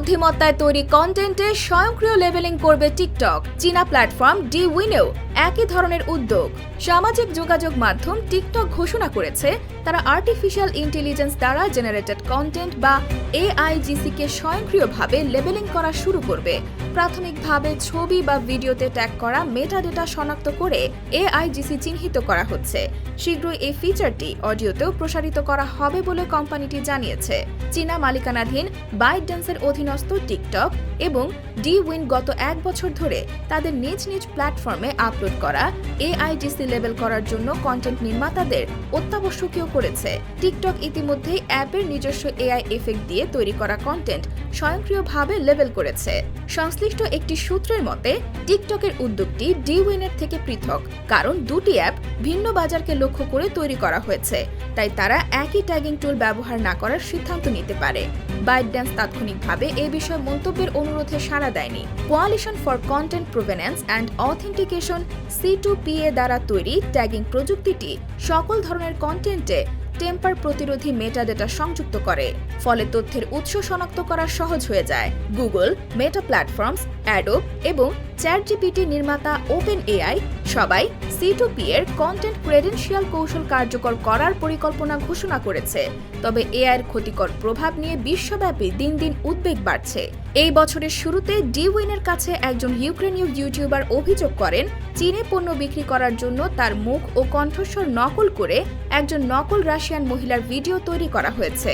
বুদ্ধিমত্তায় তৈরি কন্টেন্টে স্বয়ংক্রিয় লেভেলিং করবে টিকটক চীনা প্ল্যাটফর্ম ডি উইনেও একই ধরনের উদ্যোগ। সামাজিক যোগাযোগ মাধ্যম টিকটক ঘোষণা করেছে, তারা আর্টিফিশিয়াল ইন্টেলিজেন্স দ্বারা জেনারেটেড কন্টেন্ট বা এআইজিসিকে স্বয়ংক্রিয়ভাবে লেবেলিং করা শুরু করবে। প্রাথমিকভাবে ছবি বা ভিডিওতে ট্যাগ করা মেটা ডেটা শনাক্ত করে এআইজিসি চিহ্নিত করা হচ্ছে। শীঘ্রই এই ফিচারটি অডিওতেও প্রসারিত করা হবে বলে কোম্পানিটি জানিয়েছে। চীনা মালিকানাধীন বাইট ড্যান্সের অধীনস্থ টিকটক এবং ডি উইন গত এক বছর ধরে তাদের নিজ নিজ প্ল্যাটফর্মে আপলোড করা এআইডিসি লেবেল করার জন্য কন্টেন্ট নির্মাতাদের অত্যাবশ্যকীয় করেছে। টিকটক ইতিমধ্যেই অ্যাপের নিজস্ব এআই এফেক্ট দিয়ে তৈরি করা কন্টেন্ট স্বয়ংক্রিয়ভাবে লেবেল করেছে। সংশ্লিষ্ট একটি সূত্রের মতে টিকটকের উদ্যোগটি ডি উইনের থেকে পৃথক, কারণ দুটি অ্যাপ ভিন্ন বাজারকে লক্ষ্য করে তৈরি করা হয়েছে, তাই তারা একই ট্যাগিং টুল ব্যবহার না করার সিদ্ধান্ত নিতে পারে। বাইট ড্যান্স তাৎক্ষণিকভাবে এ বিষয়ে মন্তব্যের অনুরোধে সাড়া দেয়নি। Coalition for content provenance and authentication C two P A দ্বারা তৈরি ট্যাগিং প্রযুক্তিটি সকল ধরনের কন্টেন্টে টেম্পার প্রতিরোধী মেটাডেটা সংযুক্ত করে, ফলে তথ্যের উৎস শনাক্ত করা সহজ হয়ে যায়। গুগল, মেটা প্ল্যাটফর্মস, অ্যাডোব এবং চ্যাট জিপিটি নির্মাতা ওপেন এআই সবাই সি টু পি এর কন্টেন্ট ক্রেডেনশিয়াল কৌশল কার্যকর করার পরিকল্পনা ঘোষণা করেছে। তবে এআইয়ের ক্ষতিকর প্রভাব নিয়ে বিশ্বব্যাপী দিন দিন উদ্বেগ বাড়ছে। এই বছরের শুরুতে ডি উইনের কাছে একজন ইউক্রেনীয় ইউটিউবার অভিযোগ করেন, চীনে পণ্য বিক্রি করার জন্য তার মুখ ও কণ্ঠস্বর নকল করে একজন নকল রাশিয়ান মহিলার ভিডিও তৈরি করা হয়েছে।